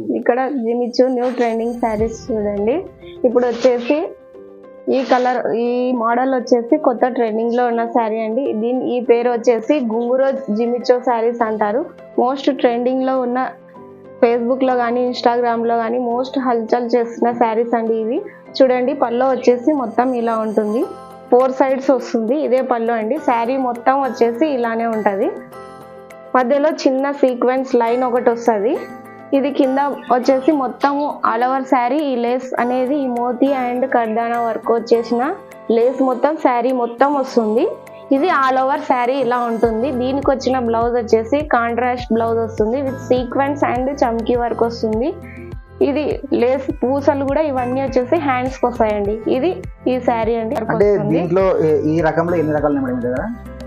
Hmm. ఇక్కడ Jimmy Choo new trending saris చూడండి. ఇప్పుడు వచ్చేసి ఈ కలర్ ఈ మోడల్ వచ్చేసి కొత్త ట్రెండింగ్లో ఉన్న శారీ అండి. దీని ఈ పేరు వచ్చేసి గుంగురో జిమిచో శారీస్ అంటారు. మోస్ట్ ట్రెండింగ్లో ఉన్న ఫేస్బుక్లో కానీ ఇన్స్టాగ్రామ్లో కానీ మోస్ట్ హల్చల్ చేస్తున్న శారీస్ అండి ఇవి. చూడండి పళ్ళు వచ్చేసి మొత్తం ఇలా ఉంటుంది. ఫోర్ సైడ్స్ వస్తుంది ఇదే పళ్ళు అండి. శారీ మొత్తం వచ్చేసి ఇలానే ఉంటుంది. మధ్యలో చిన్న సీక్వెన్స్ లైన్ ఒకటి వస్తుంది. ఇది కింద వచ్చేసి మొత్తము ఆల్ ఓవర్ శారీ ఈ లేస్ అనేది ఈ మోతీ అండ్ కర్దానా వర్క్ వచ్చేసిన లేస్ మొత్తం శారీ మొత్తం వస్తుంది. ఇది ఆల్ ఓవర్ శారీ ఇలా ఉంటుంది. దీనికి వచ్చిన బ్లౌజ్ వచ్చేసి కాంట్రాస్ట్ బ్లౌజ్ వస్తుంది. విత్ సీక్వెన్స్ అండ్ చమ్కీ వర్క్ వస్తుంది. ఇది లేస్ పూసలు కూడా ఇవన్నీ వచ్చేసి హ్యాండ్స్కి వస్తాయండి. ఇది ఈ శారీ అండి. అంటే దీంట్లో ఈ- రకంలో ఎన్ని రకాలు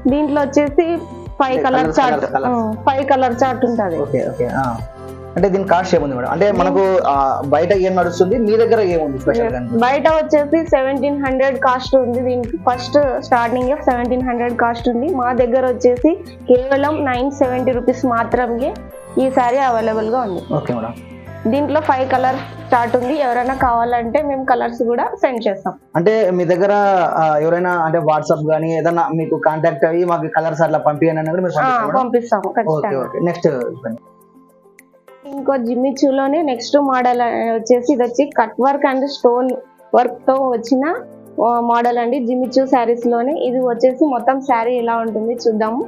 దీంట్లో వచ్చేసి five colour chart. Five colour chart ఉంటుంది. అంటే దీని కాస్ట్ ఏముంది మేడం? అంటే మనకు బయట ఏం నడుస్తుంది? మీ దగ్గర ఏముంది స్పెషల్ బయట వచ్చేసి సెవెంటీన్ హండ్రెడ్ కాస్ట్ ఉంది దీనికి. First starting seventeen hundred cost ఉంది. మా దగ్గర వచ్చేసి కేవలం నైన్ సెవెంటీ రూపీస్ మాత్రమే ఈ సారీ అవైలబుల్గా ఉంది. Okay madam. దీంట్లో ఫైవ్ కలర్ స్టార్ట్ ఉంది. ఎవరైనా కావాలంటే మేము కలర్స్ కూడా సెండ్ చేస్తాం. అంటే మీ దగ్గర ఎవరైనా అంటే వాట్సాప్ గానీ ఏదైనా మీకు కాంటాక్ట్ అయ్యి మాకు కలర్స్ అట్లా పంపించండి అని కూడా? పంపిస్తాము నెక్స్ట్ ఇంకో జిమ్మిచూలోనే నెక్స్ట్ మోడల్ వచ్చేసి ఇది వచ్చి కట్ వర్క్ అండ్ స్టోన్ వర్క్తో వచ్చిన మోడల్ అండి. జిమ్మిచూ శారీస్లోనే ఇది వచ్చేసి మొత్తం శారీ ఎలా ఉంటుంది చూద్దాము.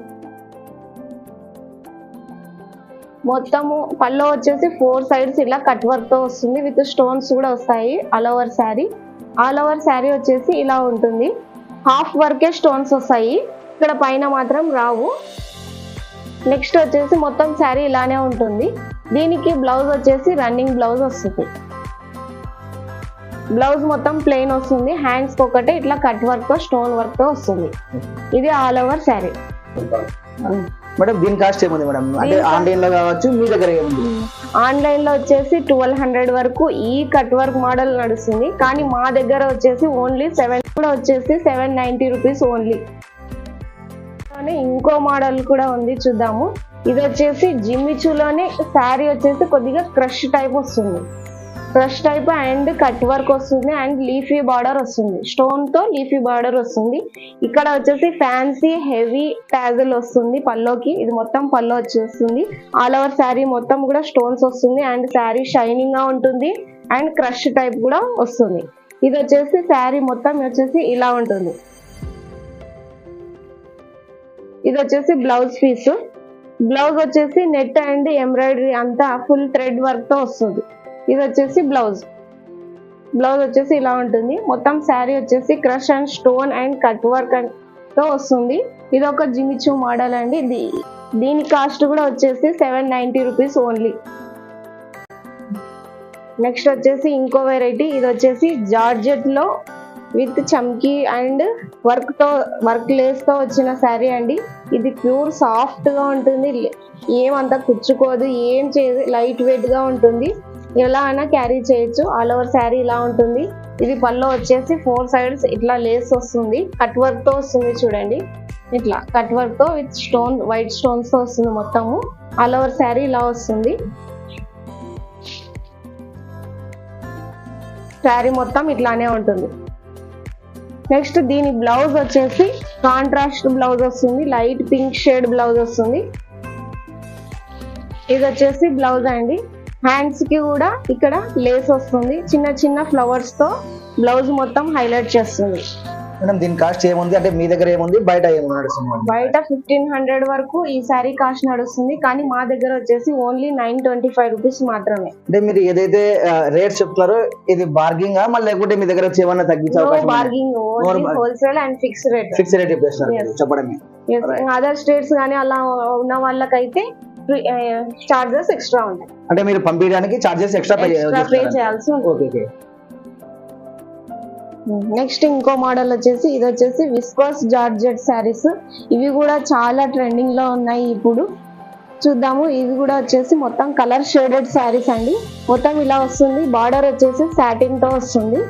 మొత్తము పళ్ళు వచ్చేసి ఫోర్ సైడ్స్ ఇలా కట్ వర్క్తో వస్తుంది. విత్ స్టోన్స్ కూడా వస్తాయి. All over sari all over sari వచ్చేసి ఇలా ఉంటుంది. హాఫ్ వర్కే స్టోన్స్ వస్తాయి. ఇక్కడ పైన మాత్రం రావు. నెక్స్ట్ వచ్చేసి మొత్తం శారీ ఇలానే ఉంటుంది. దీనికి బ్లౌజ్ వచ్చేసి రన్నింగ్ బ్లౌజ్ వస్తుంది. బ్లౌజ్ మొత్తం ప్లెయిన్ వస్తుంది. హ్యాండ్స్ ఒకటే ఇట్లా కట్ వర్క్తో స్టోన్ వర్క్తో వస్తుంది. ఇది ఆల్ ఓవర్ శారీ. మేడం దీని కాస్ట్ ఏముంది మేడం? అంటే ఆన్లైన్లో కావచ్చు మీ దగ్గర ఏముంది? ఆన్లైన్లో వచ్చేసి ట్వెల్వ్ హండ్రెడ్ వరకు ఈ కట్ వర్క్ మోడల్ నడుస్తుంది. కానీ మా దగ్గర వచ్చేసి ఓన్లీ సెవెన్ కూడా వచ్చేసి సెవెన్ నైన్టీ రూపీస్ ఓన్లీ. ఇంకో మోడల్ కూడా ఉంది చూద్దాము. ఇది వచ్చేసి జిమ్మిచూలోనే శారీ వచ్చేసి కొద్దిగా క్రష్ టైప్ వస్తుంది. Crush type and cut work వస్తుంది అండ్ లీఫీ బార్డర్ వస్తుంది. స్టోన్తో లీఫీ బార్డర్ వస్తుంది. ఇక్కడ వచ్చేసి ఫ్యాన్సీ హెవీ ట్యాజల్ వస్తుంది పల్లోకి ఇది మొత్తం పల్లో వచ్చేస్తుంది. ఆల్ ఓవర్ శారీ మొత్తం కూడా స్టోన్స్ వస్తుంది అండ్ శారీ షైనింగ్గా ఉంటుంది అండ్ క్రష్ టైప్ కూడా వస్తుంది. ఇది వచ్చేసి శారీ మొత్తం వచ్చేసి ఇలా ఉంటుంది. ఇది వచ్చేసి బ్లౌజ్ పీసు. బ్లౌజ్ వచ్చేసి నెట్ అండ్ ఎంబ్రాయిడరీ అంతా ఫుల్ థ్రెడ్ వర్క్తో వస్తుంది. ఇది వచ్చేసి బ్లౌజ్. బ్లౌజ్ వచ్చేసి ఇలా ఉంటుంది. మొత్తం శారీ వచ్చేసి crush and stone and cut వర్క్తో వస్తుంది. ఇది ఒక జిమిచూ మోడల్ అండి. దీని కాస్ట్ కూడా వచ్చేసి seven ninety rupees only. Next వచ్చేసి ఇంకో వెరైటీ. ఇది వచ్చేసి జార్జెట్లో విత్ చమ్కీ అండ్ వర్క్తో వర్క్ లేస్తో వచ్చిన శారీ అండి. ఇది ప్యూర్ సాఫ్ట్గా ఉంటుంది. ఏమంత కుచ్చుకోదు ఏం చే లైట్ వెయిట్గా ఉంటుంది. ఎలా అయినా క్యారీ చేయొచ్చు. ఆల్ ఓవర్ శారీ ఇలా ఉంటుంది. ఇది పళ్ళు వచ్చేసి ఫోర్ సైడ్స్ ఇట్లా లేస్ వస్తుంది. కట్ వర్క్తో వస్తుంది చూడండి. ఇట్లా కట్ వర్క్తో విత్ స్టోన్ వైట్ స్టోన్స్తో వస్తుంది మొత్తము. ఆల్ ఓవర్ శారీ ఇలా వస్తుంది. శారీ మొత్తం ఇట్లానే ఉంటుంది. నెక్స్ట్ దీని బ్లౌజ్ వచ్చేసి కాంట్రాస్ట్ బ్లౌజ్ వస్తుంది. లైట్ పింక్ షేడ్ బ్లౌజ్ వస్తుంది. ఇది వచ్చేసి బ్లౌజ్ అండి. హ్యాండ్స్కి కూడా ఇక్కడ లేస్ వస్తుంది. చిన్న చిన్న ఫ్లవర్స్తో బ్లౌజ్ మొత్తం హైలైట్ చేస్తుంది. మేడం దీని కాస్ట్ ఏముంది? అంటే మీ దగ్గర ఏముంది? బయట ఏముంది నడుస్తుంది? బయట ఫిఫ్టీన్ హండ్రెడ్ వరకు ఈ సారీ కాస్ట్ నడుస్తుంది. కానీ మా దగ్గర వచ్చేసి only nine twenty five rupees మాత్రమే. అంటే మీరు ఏదైతే రేట్స్ చెప్తున్నారో ఇది బార్గింగ్ మళ్ళీ లేకుంటే మీ దగ్గర వచ్చి ఏమన్నా తగ్గించే నో అవకాశం bargaining wholesale and fix rate fix rate చెప్పేస్తున్నారు చెప్పడమే. అదర్ స్టేట్స్ కానీ అలా ఉన్న వాళ్ళకైతే చార్జెస్ ఎక్స్ట్రా ఉంటాయి. అంటే మీరు పంపించడానికి చార్జెస్ ఎక్స్ట్రా పే చేయాల్సి ఉంటుంది. నెక్స్ట్ ఇంకో మోడల్ వచ్చేసి ఇది వచ్చేసి విస్కోస్ జార్జెట్ శారీస్. ఇవి కూడా చాలా ట్రెండింగ్లో ఉన్నాయి ఇప్పుడు. చూద్దాము ఇది కూడా వచ్చేసి మొత్తం కలర్ షేడెడ్ శారీస్ అండి. మొత్తం ఇలా వస్తుంది బార్డర్ వచ్చేసి సాటిన్తో వస్తుంది.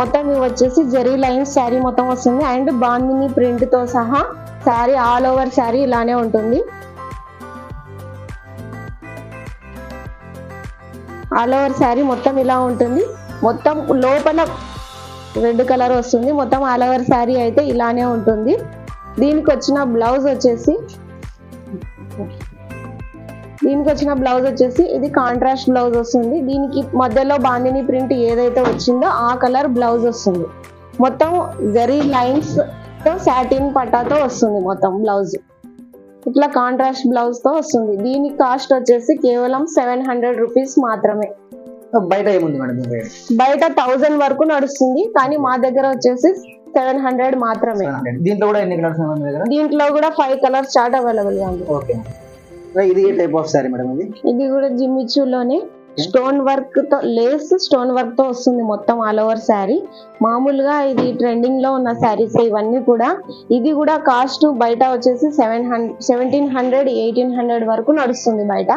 మొత్తం ఇవి వచ్చేసి జెరీ లైన్స్ శారీ మొత్తం వస్తుంది. అండ్ బాందిని ప్రింట్తో సహా శారీ ఆల్ ఓవర్ శారీ ఇలానే ఉంటుంది. ఆల్ ఓవర్ శారీ మొత్తం ఇలా ఉంటుంది. మొత్తం లోపల రెడ్ కలర్ వస్తుంది. మొత్తం ఆల్ ఓవర్ శారీ అయితే ఇలానే ఉంటుంది. దీనికి వచ్చిన బ్లౌజ్ వచ్చేసి దీనికి వచ్చిన బ్లౌజ్ వచ్చేసి ఇది కాంట్రాస్ట్ బ్లౌజ్ వస్తుంది. దీనికి మధ్యలో బాందిని ప్రింట్ ఏదైతే వచ్చిందో ఆ కలర్ బ్లౌజ్ వస్తుంది. మొత్తం జరీ లైన్స్తో సాటిన్ పట్టాతో వస్తుంది మొత్తం బ్లౌజ్. ఇట్లా కాంట్రాస్ట్ బ్లౌజ్తో వస్తుంది. దీని కాస్ట్ వచ్చేసి కేవలం సెవెన్ హండ్రెడ్ రూపీస్ మాత్రమే. బయట ఏముంది మేడం బయట థౌజండ్ వరకు నడుస్తుంది కానీ మా దగ్గర వచ్చేసి సెవెన్ హండ్రెడ్ మాత్రమే. దీంట్లో కూడా ఎన్ని కలర్స్ దీంట్లో కూడా ఫైవ్ కలర్స్ చార్ట్ అవైలబుల్గా ఉంది. ఓకే ఇది ఏ టైప్ ఆఫ్ సారీ మేడం ఇది? ఇది కూడా జిమ్మిచూలోనే స్టోన్ వర్క్తో లేస్ స్టోన్ వర్క్తో వస్తుంది మొత్తం ఆల్ ఓవర్ శారీ మామూలుగా ఇది ట్రెండింగ్లో ఉన్న శారీస్ ఇవన్నీ కూడా. ఇది కూడా కాస్ట్ బయట వచ్చేసి seven hundred seventeen hundred eighteen hundred వరకు నడుస్తుంది బయట.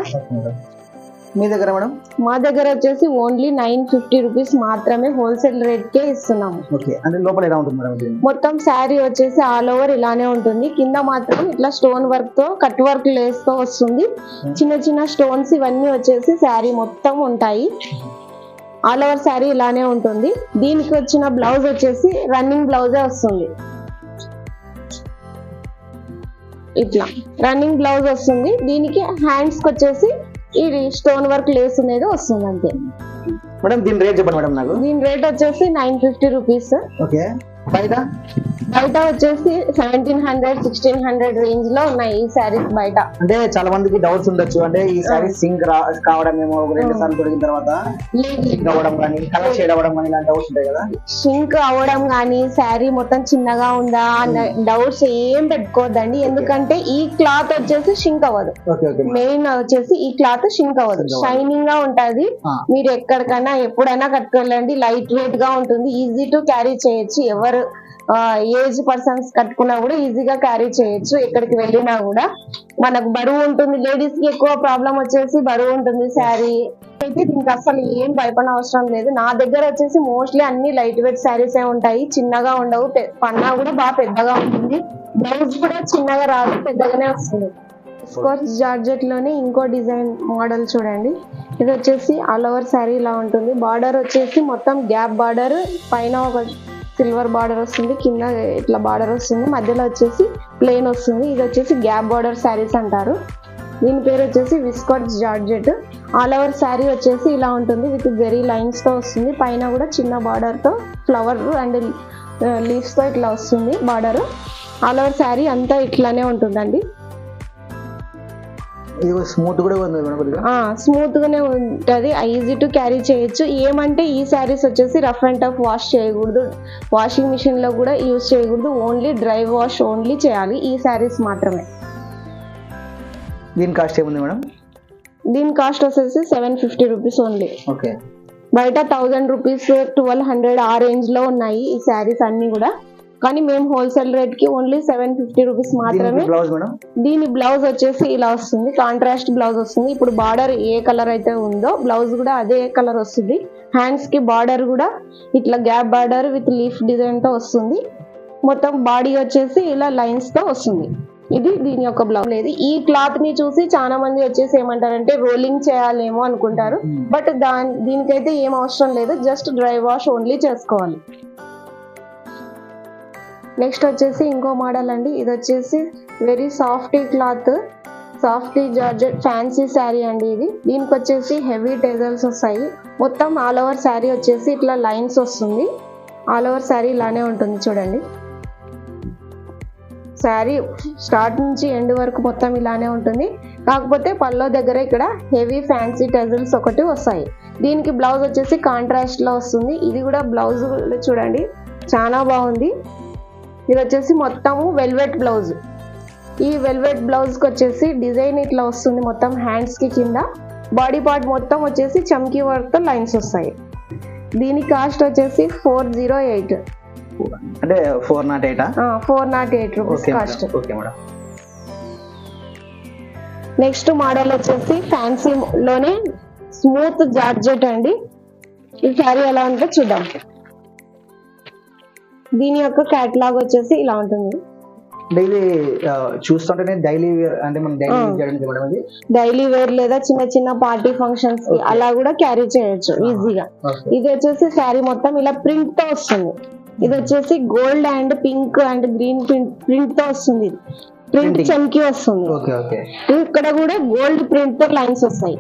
మీ దగ్గర మేడం? మా దగ్గర వచ్చేసి ఓన్లీ నైన్ ఫిఫ్టీ రూపీస్ మాత్రమే హోల్సేల్ రేట్ కే ఇస్తున్నాము. ఓకే. అంటే లోపల ఎలా ఉంటుంది మేడం ఇది? మొత్తం శారీ వచ్చేసి ఆల్ ఓవర్ ఇలానే ఉంటుంది. కింద మాత్రం ఇట్లా స్టోన్ వర్క్తో కట్ వర్క్ లేస్తో వస్తుంది. చిన్న చిన్న స్టోన్స్ ఇవన్నీ వచ్చేసి శారీ మొత్తం ఉంటాయి. ఆల్ ఓవర్ శారీ ఇలానే ఉంటుంది. దీనికి వచ్చిన బ్లౌజ్ వచ్చేసి రన్నింగ్ బ్లౌజే వస్తుంది. ఇట్లా. రన్నింగ్ బ్లౌజ్ వస్తుంది. దీనికి హ్యాండ్స్కి వచ్చేసి ఇది స్టోన్ వర్క్ లేస్ అనేది వస్తుంది అంతే మేడం దీని రేట్ చెప్పండి మేడం నాకు. దీని రేట్ వచ్చేసి నైన్ ఫిఫ్టీ రూపీస్ ఓకే బయట బయట వచ్చేసి సెవెంటీన్ హండ్రెడ్ సిక్స్టీన్ హండ్రెడ్ రేంజ్లో ఉన్నాయి ఈ శారీస్ బయట. అంటే చాలా మందికి డౌట్స్ ఉండొచ్చు. అంటే ఈ సారీ సింక్ కావడం ఏమో ఒక రెండు సార్లు దొరికిన తర్వాత సింక్ అవ్వడం కానీ కలర్ షేడ్ అవ్వడం కానీ ఇలాంటి డౌట్స్ ఉంటాయి కదా? షింక్ అవ్వడం కానీ శారీ మొత్తం చిన్నగా ఉందా అన్న డౌట్స్ ఏం పెట్టుకోవద్దండి. ఎందుకంటే ఈ క్లాత్ వచ్చేసి షింక్ అవ్వదు. మెయిన్ వచ్చేసి ఈ క్లాత్ షింక్ అవ్వదు. షైనింగ్గా ఉంటది. మీరు ఎక్కడికైనా ఎప్పుడైనా కట్టుకెళ్ళండి లైట్ వెయిట్గా ఉంటుంది. ఈజీ టు క్యారీ చేయొచ్చు ఎవరు. ఏజ్ పర్సన్స్ కట్టుకున్నా కూడా ఈజీగా క్యారీ చేయొచ్చు. ఎక్కడికి వెళ్ళినా కూడా మనకు బరువు ఉంటుంది. లేడీస్కి ఎక్కువ ప్రాబ్లం వచ్చేసి బరువు ఉంటుంది శారీ. అయితే దీనికి అసలు ఏం భయపడిన అవసరం లేదు. నా దగ్గర వచ్చేసి మోస్ట్లీ అన్ని లైట్ వెయిట్ శారీస్ ఏ ఉంటాయి. చిన్నగా ఉండవు. పన్నా కూడా బాగా పెద్దగా ఉంటుంది. బ్లౌజ్ కూడా చిన్నగా రాదు పెద్దగానే వస్తుంది. స్కోర్స్ జార్జెట్లోనే ఇంకో డిజైన్ మోడల్ చూడండి. ఇది వచ్చేసి ఆల్ ఓవర్ శారీ ఇలా ఉంటుంది. బార్డర్ వచ్చేసి మొత్తం గ్యాప్ బార్డర్. పైన ఒక సిల్వర్ బార్డర్ వస్తుంది కింద ఇట్లా బార్డర్ వస్తుంది మధ్యలో వచ్చేసి ప్లెయిన్ వస్తుంది ఇది వచ్చేసి గ్యాప్ బార్డర్ శారీస్ అంటారు. దీని పేరు వచ్చేసి viscose georgette. All over sari వచ్చేసి ఇలా ఉంటుంది విత్ జెరీ లైన్స్తో వస్తుంది పైన కూడా చిన్న బార్డర్తో ఫ్లవర్ అండ్ లీవ్స్తో ఇట్లా వస్తుంది బార్డర్. ఆల్ ఓవర్ శారీ అంతా ఇట్లానే ఉంటుందండి. స్మూత్ కూడా స్మూత్ గానే ఉంటది ఈజీ టు క్యారీ చేయొచ్చు. ఏమంటే ఈ శారీస్ వచ్చేసి రఫ్ అండ్ టఫ్ వాష్ చేయకూడదు. వాషింగ్ మిషన్లో కూడా యూజ్ చేయకూడదు ఓన్లీ డ్రై వాష్ ఓన్లీ చేయాలి ఈ శారీస్ మాత్రమే. దీని కాస్ట్ ఏముంది మేడం? దీని కాస్ట్ వచ్చేసి seven fifty rupees only okay. బయట థౌజండ్ రూపీస్ ట్వెల్వ్ హండ్రెడ్ ఆ రేంజ్లో ఉన్నాయి ఈ శారీస్ అన్ని కూడా. కానీ మేము హోల్సేల్ రేట్కి ఓన్లీ సెవెన్ ఫిఫ్టీ రూపీస్ మాత్రమే బ్లౌజ్ మేడం? దీని బ్లౌజ్ వచ్చేసి ఇలా వస్తుంది కాంట్రాస్ట్ బ్లౌజ్ వస్తుంది. ఇప్పుడు బార్డర్ ఏ కలర్ అయితే ఉందో బ్లౌజ్ కూడా అదే కలర్ వస్తుంది. హ్యాండ్స్కి బార్డర్ కూడా ఇట్లా గ్యాప్ బార్డర్ విత్ లీఫ్ డిజైన్తో వస్తుంది. మొత్తం బాడీ వచ్చేసి ఇలా లైన్స్తో వస్తుంది. ఇది దీని యొక్క బ్లౌజ్ లేదు ఈ క్లాత్ని చూసి చాలా మంది వచ్చేసి ఏమంటారంటే రోలింగ్ చేయాలేమో అనుకుంటారు. బట్ దాని దీనికైతే ఏం అవసరం లేదు జస్ట్ డ్రై వాష్ ఓన్లీ చేసుకోవాలి. నెక్స్ట్ వచ్చేసి ఇంకో మోడల్ అండి. ఇది వచ్చేసి very softy cloth softy georgette fancy sari అండి ఇది. దీనికి వచ్చేసి హెవీ టేజల్స్ వస్తాయి. మొత్తం ఆల్ ఓవర్ శారీ వచ్చేసి ఇట్లా లైన్స్ వస్తుంది. ఆల్ ఓవర్ శారీ ఇలానే ఉంటుంది చూడండి. శారీ స్టార్ట్ నుంచి ఎండ్ వరకు మొత్తం ఇలానే ఉంటుంది. కాకపోతే పల్లో దగ్గర ఇక్కడ హెవీ ఫ్యాన్సీ టెజల్స్ ఒకటి వస్తాయి. దీనికి బ్లౌజ్ వచ్చేసి కాంట్రాస్ట్లో వస్తుంది. ఇది కూడా బ్లౌజ్ చూడండి. చాలా బాగుంది. ఇది వచ్చేసి మొత్తము వెల్వెట్ బ్లౌజ్. ఈ వెల్వెట్ బ్లౌజ్కి వచ్చేసి డిజైన్ ఇట్లా వస్తుంది మొత్తం హ్యాండ్స్కి కింద. బాడీ పార్ట్ మొత్తం వచ్చేసి చమ్కీ వర్క్తో లైన్స్ వస్తాయి. దీని కాస్ట్ వచ్చేసి ఫోర్ జీరో ఎయిట్. అంటే four nought ఎయిటా? Four nought eight rupees cost. Madam okay madam. Next model వచ్చేసి ఫ్యాన్సీ లోనే స్మూత్ జార్జెట్ అండి. ఈ శారీ ఎలా ఉందో చూద్దాం. దీని యొక్క క్యాటలాగ్ వచ్చేసి ఇలా ఉంటుంది. డైలీ చూస్తుంటేనే డైలీ అంటే మనం డైలీ అది? డైలీ వేర్ లేదా చిన్న చిన్న పార్టీ ఫంక్షన్స్కి. అలా కూడా క్యారీ చేయొచ్చు ఈజీగా ఇది వచ్చేసి శారీ మొత్తం ఇలా ప్రింట్తో వస్తుంది. ఇది వచ్చేసి gold and pink and green print ప్రింట్తో వస్తుంది. ప్రింట్. చమ్కి వస్తుంది. ఇక్కడ కూడా గోల్డ్ ప్రింట్తో లైన్స్ వస్తాయి.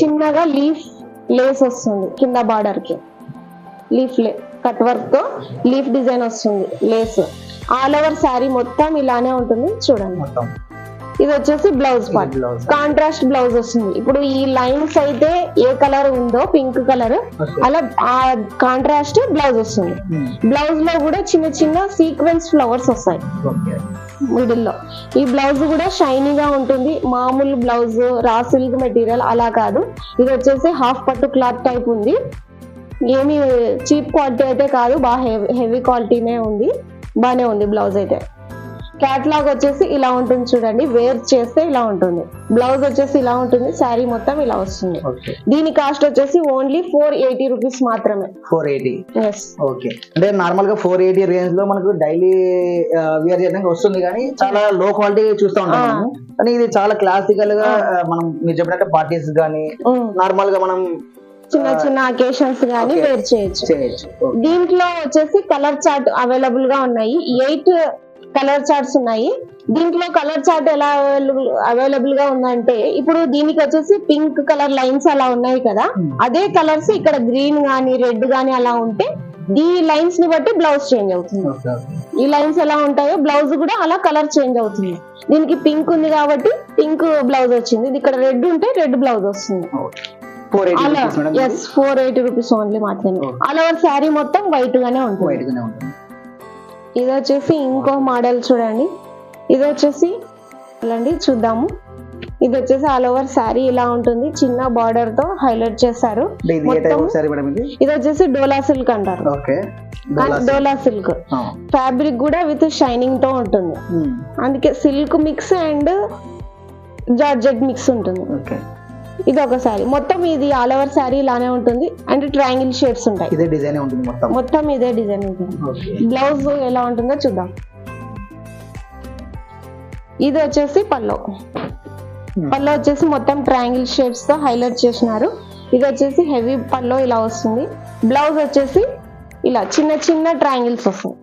చిన్నగా లీఫ్ లేస్ వస్తుంది కింద బార్డర్కి. లీఫ్ లే కట్ వర్క్తో లీఫ్ డిజైన్ వస్తుంది లేస్. ఆల్ ఓవర్ శారీ మొత్తం ఇలానే ఉంటుంది చూడండి. మొత్తం. ఇది వచ్చేసి బ్లౌజ్ పార్ట్. కాంట్రాస్ట్ బ్లౌజ్ వస్తుంది. ఇప్పుడు ఈ లైన్స్ అయితే ఏ కలర్ ఉందో పింక్ కలర్ అలా ఆ కాంట్రాస్ట్ బ్లౌజ్ వస్తుంది. బ్లౌజ్లో కూడా చిన్న చిన్న సీక్వెన్స్ ఫ్లవర్స్ వస్తాయి. మిడిల్లో. ఈ బ్లౌజ్ కూడా షైనీగా ఉంటుంది. మామూలు బ్లౌజ్ రా సిల్క్ మెటీరియల్ అలా కాదు. ఇది వచ్చేసి హాఫ్ పట్టు క్లాత్ టైప్ ఉంది. ఏమి చీప్ క్వాలిటీ అయితే కాదు బాగా హెవీ హెవీ క్వాలిటీనే ఉంది. బాగానే ఉంది బ్లౌజ్ అయితే. క్యాట్లాగ్ వచ్చేసి ఇలా ఉంటుంది చూడండి వేర్ చేస్తే ఇలా ఉంటుంది. బ్లౌజ్ వచ్చేసి ఇలా ఉంటుంది శారీ మొత్తం ఇలా వస్తుంది. దీని కాస్ట్ వచ్చేసి ఓన్లీ ఫోర్ ఎయిటీ రూపీస్ మాత్రమే. Four eighty? ఓకే. అంటే నార్మల్గా ఫోర్ ఎయిటీ రేంజ్లో మనకు డైలీ వేర్ చేయడానికి వస్తుంది కానీ చాలా లో క్వాలిటీ చూస్తూ ఉంటాం ఆ. మనము కానీ ఇది చాలా క్లాసికల్గా మనం మీరు చెప్పినట్టు పార్టీస్ కానీ నార్మల్గా మనం చిన్న చిన్న అకేషన్స్ గానీ. వేర్ చేయొచ్చు. దీంట్లో వచ్చేసి కలర్ చార్ట్ అవైలబుల్గా ఉన్నాయి. ఎయిట్ కలర్ చార్ట్స్ ఉన్నాయి. దీంట్లో కలర్ చార్ట్ ఎలా అవైలబుల్గా ఉందంటే ఇప్పుడు దీనికి వచ్చేసి పింక్ కలర్ లైన్స్ అలా ఉన్నాయి కదా. Hmm. అదే కలర్స్ ఇక్కడ గ్రీన్ గానీ రెడ్ గానీ అలా ఉంటే ఈ లైన్స్ని బట్టి బ్లౌజ్ చేంజ్ అవుతుంది. ఈ లైన్స్ ఎలా ఉంటాయో బ్లౌజ్ కూడా అలా కలర్ చేంజ్ అవుతుంది. దీనికి పింక్ ఉంది కాబట్టి పింక్ బ్లౌజ్ వచ్చింది. ఇక్కడ రెడ్ ఉంటే రెడ్ బ్లౌజ్ వస్తుంది. Yes four eighty rupees only మాత్రమే. ఆల్ ఓవర్ శారీ మొత్తం వైట్ గానే ఉంటుంది. వైట్ గానే ఉంటుంది. ఇది వచ్చేసి ఇంకో మోడల్ చూడండి. ఇది వచ్చేసి చూడండి చూద్దాము. ఇది వచ్చేసి ఆల్ ఓవర్ శారీ ఇలా ఉంటుంది. చిన్న బార్డర్తో హైలైట్ చేశారు. ఇది వచ్చేసి డోలా సిల్క్ అంటారు. డోలా సిల్క్. ఫ్యాబ్రిక్ కూడా విత్ షైనింగ్తో ఉంటుంది. అందుకే silk mix and georgette mix ఉంటుంది. ఓకే ఇది ఒక శారీ మొత్తం ఇది ఆల్ ఓవర్ శారీ ఇలానే ఉంటుంది. అండ్ ట్రయాంగిల్ షేడ్స్ ఉంటాయి. ఇదే డిజైన్ ఉంటుంది మొత్తం. మొత్తం ఇదే డిజైన్ ఉంటుంది. బ్లౌజ్ ఎలా ఉంటుందో చూద్దాం. ఇది వచ్చేసి పల్లో పల్లో వచ్చేసి మొత్తం ట్రయాంగిల్ షేడ్స్తో హైలైట్ చేసినారు. ఇది వచ్చేసి హెవీ పల్లో ఇలా వస్తుంది. బ్లౌజ్ వచ్చేసి ఇలా చిన్న చిన్న ట్రయాంగిల్స్ వస్తాయి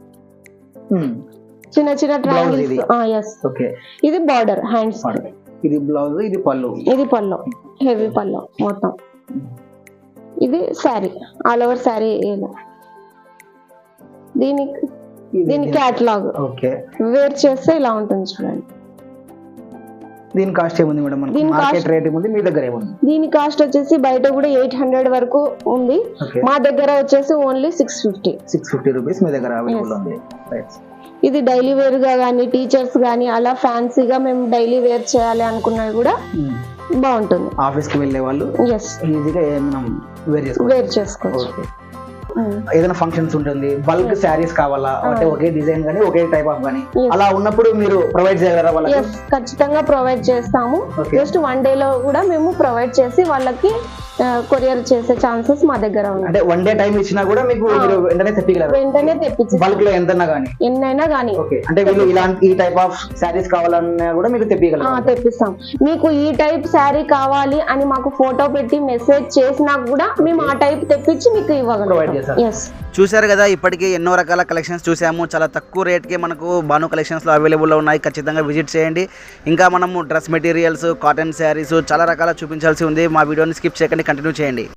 చిన్న చిన్న ఇది. ట్రయాంగిల్స్ ఇది బార్డర్ హ్యాండ్స్ ఇది బ్లౌజ్ ఇది పళ్ళు. ఇది పల్లో హెవీ పల్లో మొత్తం. ఇది శారీ ఆల్ ఓవర్ శారీ దీనికి దీని క్యాట్లాగ్. ఓకే. వేర్ చేస్తే ఇలా ఉంటుంది చూడండి. దీని కాస్ట్ ఏముంది మేడం? దీని మార్కెట్ రేట్ ఏముంది? మీ దగ్గర ఏముంది? దీని కాస్ట్ వచ్చేసి బయట కూడా ఎయిట్ హండ్రెడ్ వరకు ఉంది. మా దగ్గర వచ్చేసి only six fifty. Six fifty rupees మీ దగ్గర అవైలబుల్. ఉంది. రైట్ ఇది డైలీ వేర్గా కానీ టీచర్స్ కానీ అలా ఫ్యాన్సీగా మేము డైలీ వేర్ చేయాలి అనుకున్నది కూడా బాగుంటుంది. ఆఫీస్కి వెళ్ళే వాళ్ళు? ఈజీగా మనం వేర్ చేసుకోవచ్చు. వేర్ చేసుకోవచ్చు. ఏదైనా ఫంక్షన్స్ ఉంటుంది. బల్క్ శారీస్ కావాలా? అంటే ఒకే డిజైన్ కానీ ఒకే టైప్ ఆఫ్ కానీ. అలా ఉన్నప్పుడు మీరు ప్రొవైడ్ చేయగలరా వాళ్ళకి? ఖచ్చితంగా ప్రొవైడ్ చేస్తాము. జస్ట్ వన్ డే లో కూడా మేము ప్రొవైడ్ చేసి వాళ్ళకి కొరియర్ చేసే ఛాన్సెస్ మా దగ్గర ఉన్నాయి. అంటే వన్ డే టైం ఇచ్చినా కూడా మీకు Ah. మీరు వెంటనే తెప్పిగలరు వెంటనే తెప్పించి బల్క్లో ఎంతన్నా కానీ ఎన్నైనా కానీ ఓకే అంటే వీళ్ళు ఇలాంటి ఈ టైప్ ఆఫ్ శారీస్ కావాలన్నా కూడా మీకు తెప్పిగలరు తెప్పిస్తాం. మీకు ఈ టైప్ శారీ కావాలి అని మాకు ఫోటో పెట్టి మెసేజ్ చేసినా కూడా మేము ఆ టైప్ తెప్పించి మీకు. ఎస్ చూశారు కదా ఇప్పటికీ ఎన్నో రకాల కలెక్షన్స్ చూసాము. చాలా తక్కువ రేట్కి మనకు బాను కలెక్షన్స్లో అవైలబుల్లో ఉన్నాయి. ఖచ్చితంగా విజిట్ చేయండి. ఇంకా మనము డ్రెస్ మెటీరియల్స్ కాటన్ శారీస్ చాలా రకాల చూపించాల్సి ఉంది. మా వీడియోని స్కిప్ చేయకండి కంటిన్యూ చేయండి.